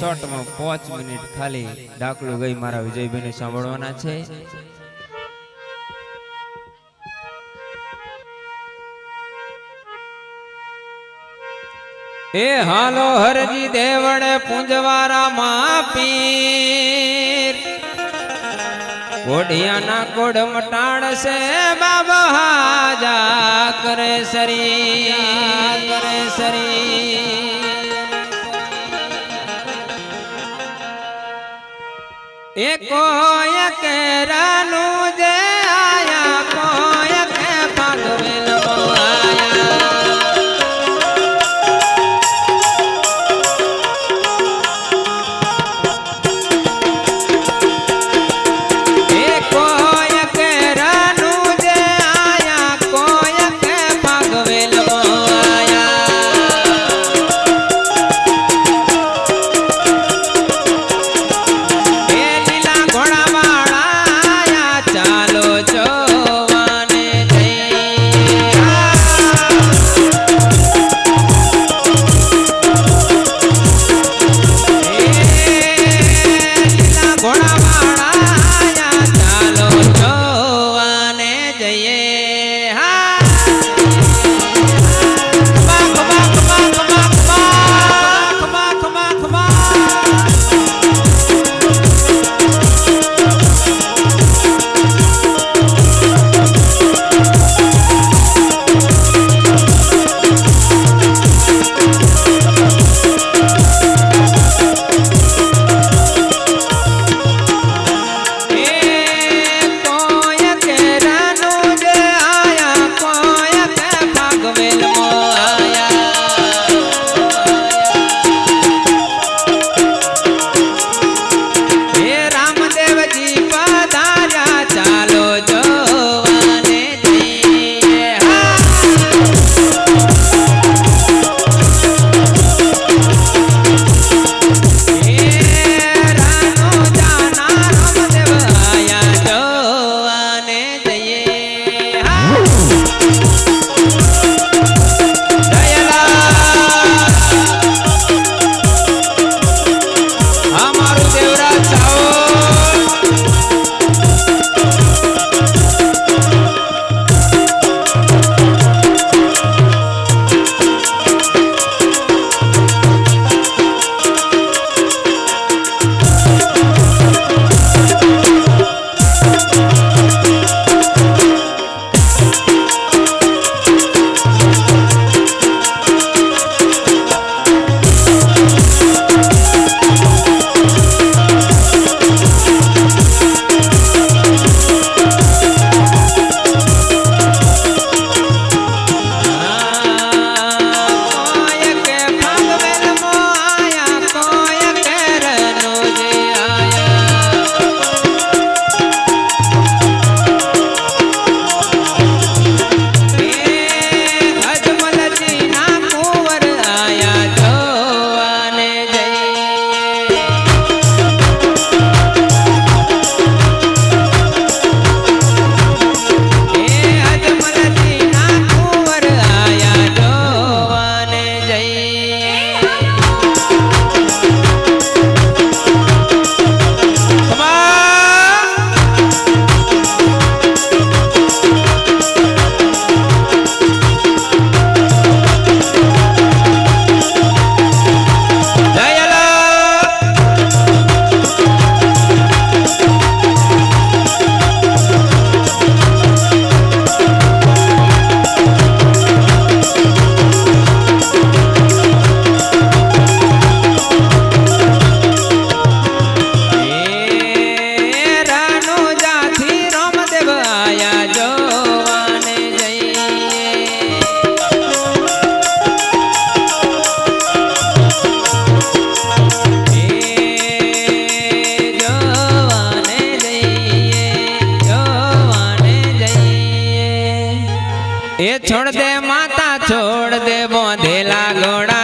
શોર્ટમાં પાંચ મિનિટ ખાલી ડાકલું ગઈ મારા વિજયભાઈને સાંભળવાના છે. એ હાલો હરજી દેવડે પૂંજવારા માપીર. કોઢિયાના કોઢ મટાણ છે બાબા હાજા કરે સરી કરે શરી એકો એક રાનું જે એ છોડ દે માતા છોડ દે બોંધેલા ઘોડા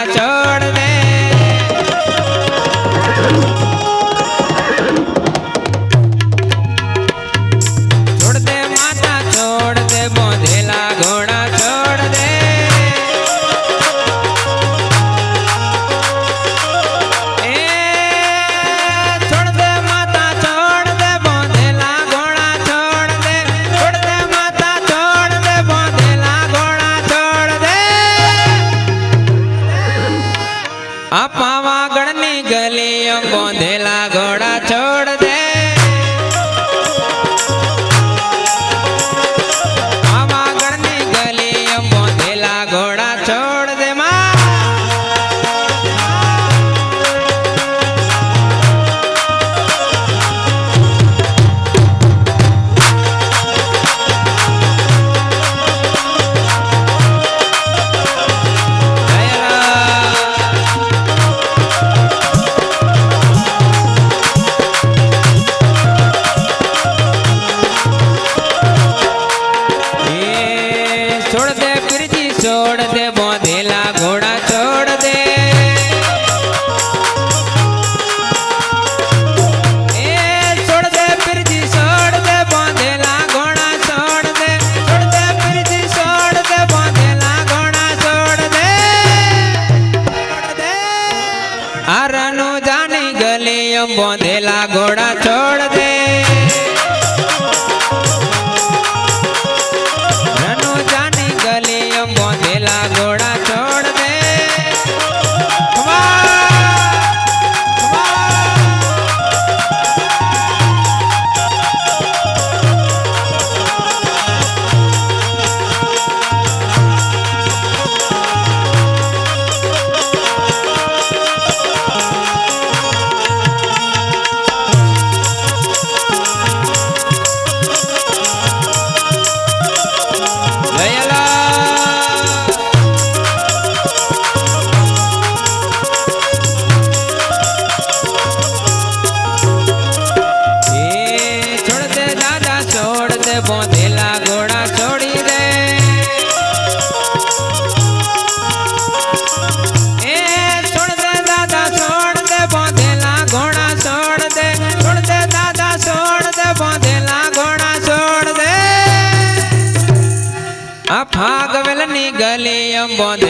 জীবন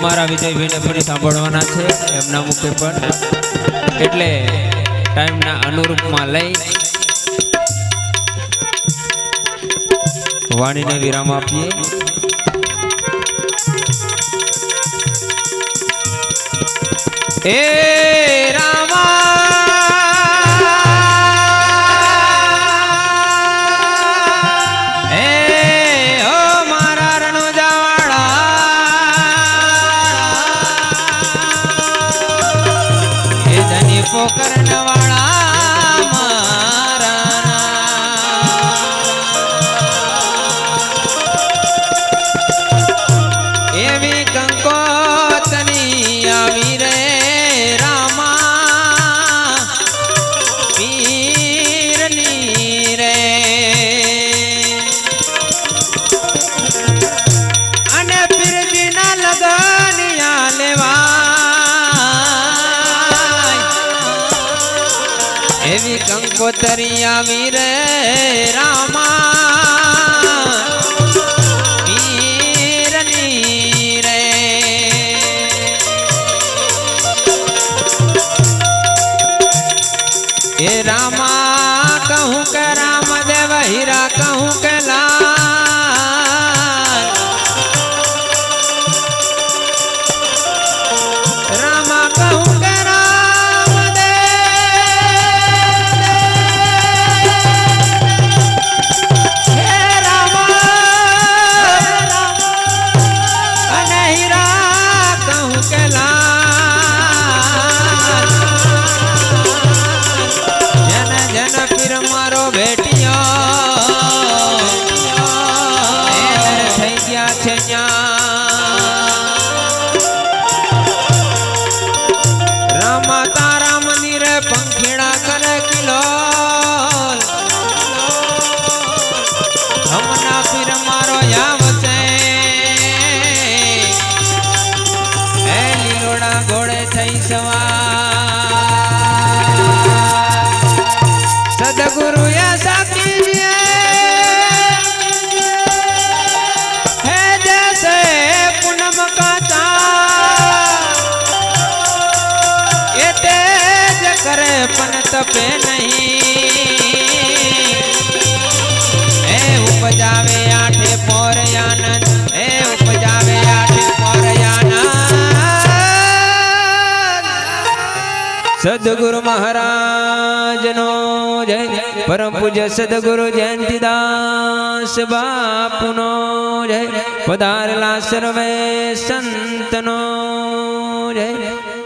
અમારા વિજયભાઈને પણ સાંભળવાના છે, એમના મુખે પણ. એટલે ટાઈમના અનુરૂપમાં લઈ વાણીને વિરામ આપીએ. એ રા કોતરી આવી રે રામા Kenya. પોર મહારાજ નો સદગુરુ જય, પરમ પૂજ્ય સદગુરુ જયંતિદાસ બાપુનો જય, પધારેલા સર્વે સંતનો જય.